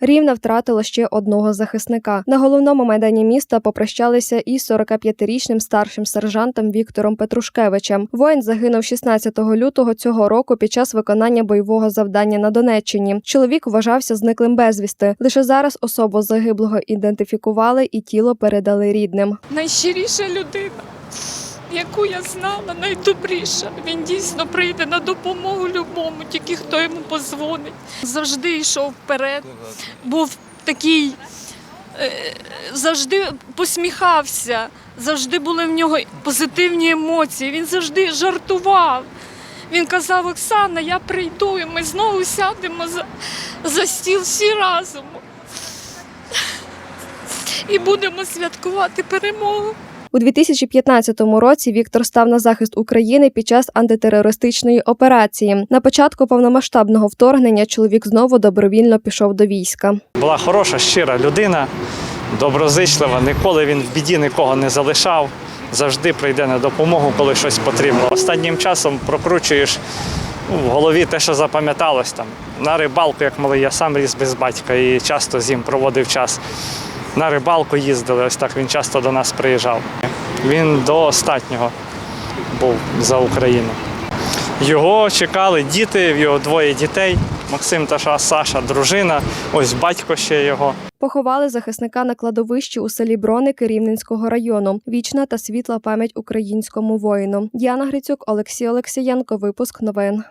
Рівне втратило ще одного захисника. На головному майдані міста попрощалися із 45-річним старшим сержантом Віктором Петрушкевичем. Воїн загинув 16 лютого цього року під час виконання бойового завдання на Донеччині. Чоловік вважався зниклим безвісти. Лише зараз особу загиблого ідентифікували і тіло передали рідним. найщиріша людина, яку я знала, найдобріша. Він дійсно прийде на допомогу любому, тільки хто йому позвонить. Завжди йшов вперед, був такий, е, завжди посміхався, завжди були в нього позитивні емоції. Він завжди жартував. Він казав, Оксана, я прийду, і ми знову сядемо за, за стіл всі разом. І будемо святкувати перемогу. У 2015 році Віктор став на захист України під час антитерористичної операції. На початку повномасштабного вторгнення чоловік знову добровільно пішов до війська. Була хороша, щира людина, доброзичлива. Ніколи він в біді нікого не залишав. Завжди прийде на допомогу, коли щось потрібно. Останнім часом прокручуєш в голові те, що запам'яталось там. На рибалку, як малий, я сам ріс без батька і часто з ним проводив час. На рибалку їздили, ось так він часто до нас приїжджав. Він до останнього був за Україну. Його чекали діти, в його двоє дітей. Максим та Саша, дружина, ось батько ще його. Поховали захисника на кладовищі у селі Броники Рівненського району. Вічна та світла пам'ять українському воїну. Діана Грицюк, Олексій Олексієнко. Випуск новин.